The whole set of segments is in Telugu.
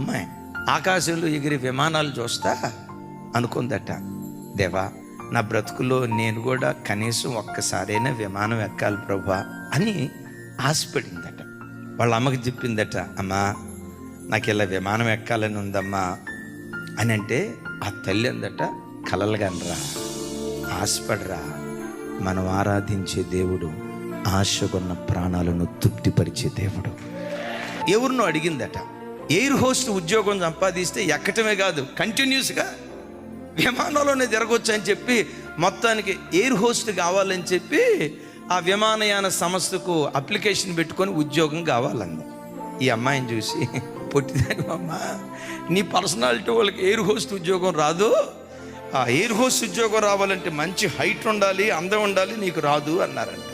అమ్మాయి ఆకాశంలో ఎగిరి విమానాలు చూస్తా అనుకుందట. దేవా నా బ్రతుకులో నేను కూడా కనీసం ఒక్కసారైనా విమానం ఎక్కాలి ప్రభా అని ఆశపడిందట. వాళ్ళ అమ్మకి చెప్పిందట అమ్మా నాకు ఇలా విమానం ఎక్కాలని ఉందమ్మా అని అంటే ఆ తల్లి అందట కలలుగనరా ఆశపడరా మనం ఆరాధించే దేవుడు ఆశకున్న ప్రాణాలను తృప్తిపరిచే దేవుడు ఎవరినో అడిగిందట. ఎయిర్ హోస్ట్ ఉద్యోగం సంపాదిస్తే ఎక్కటమే కాదు కంటిన్యూస్గా విమానంలోనే తిరగొచ్చు అని చెప్పి మొత్తానికి ఎయిర్ హోస్ట్ కావాలని చెప్పి ఆ విమానయాన సంస్థకు అప్లికేషన్ పెట్టుకొని ఉద్యోగం కావాలంది. ఈ అమ్మాయిని చూసి పొట్టిదాని అమ్మ నీ పర్సనాలిటీ వాళ్ళకి ఎయిర్ హోస్ట్ ఉద్యోగం రాదు. ఆ ఎయిర్ హోస్ట్ ఉద్యోగం రావాలంటే మంచి హైట్ ఉండాలి అందం ఉండాలి నీకు రాదు అన్నారంట.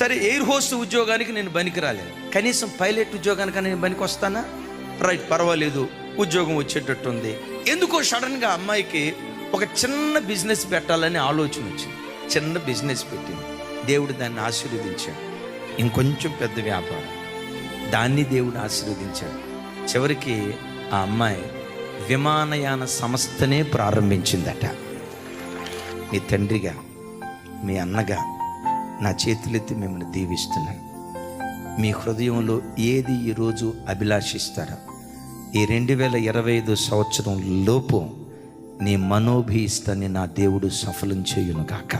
సరే ఎయిర్ హోస్ట్ ఉద్యోగానికి నేను బనికి రాలేదు కనీసం పైలట్ ఉద్యోగానికి నేను బనికి వస్తానా? రైట్ పర్వాలేదు. ఉద్యోగం వచ్చేటట్టుంది. ఎందుకో సడన్గా అమ్మాయికి ఒక చిన్న బిజినెస్ పెట్టాలని ఆలోచన వచ్చింది. చిన్న బిజినెస్ పెట్టింది. దేవుడు దాన్ని ఆశీర్వదించాడు. ఇంకొంచెం పెద్ద వ్యాపారం. దాన్ని దేవుడు ఆశీర్వదించాడు. చివరికి ఆ అమ్మాయి విమానయాన సంస్థనే ప్రారంభించిందట. మీ తండ్రిగా మీ అన్నగా నా చేతులెత్తి మిమ్మల్ని దీవిస్తున్నాను. మీ హృదయంలో ఏది ఈరోజు అభిలాషిస్తారో? ఈ రెండు వేల ఇరవై ఐదు సంవత్సరం లోపు నీ మనోభీస్తాన్ని నా దేవుడు సఫలం చేయును గాక